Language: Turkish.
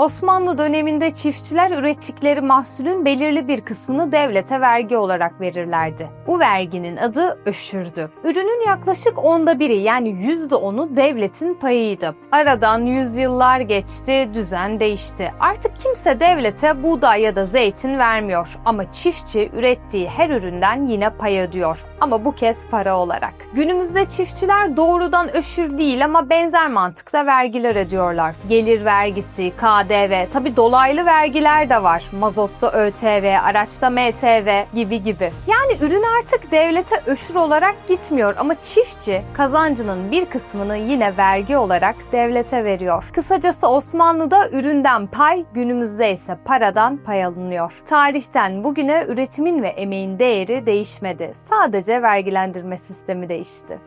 Osmanlı döneminde çiftçiler ürettikleri mahsulün belirli bir kısmını devlete vergi olarak verirlerdi. Bu verginin adı öşürdü. Ürünün yaklaşık onda biri yani yüzde onu devletin payıydı. Aradan yüzyıllar geçti, düzen değişti. Artık kimse devlete buğday ya da zeytin vermiyor ama çiftçi ürettiği her üründen yine pay ödüyor. Ama bu kez para olarak. Günümüzde çiftçiler doğrudan öşür değil ama benzer mantıkta vergiler ödüyorlar. Gelir vergisi, KDV, tabi dolaylı vergiler de var. Mazotta ÖTV, araçta MTV gibi gibi. Yani ürün artık devlete öşür olarak gitmiyor ama çiftçi kazancının bir kısmını yine vergi olarak devlete veriyor. Kısacası Osmanlı'da üründen pay, günümüzde ise paradan pay alınıyor. Tarihten bugüne üretimin ve emeğin değeri değişmedi. Sadece vergilendirme sistemi değişti.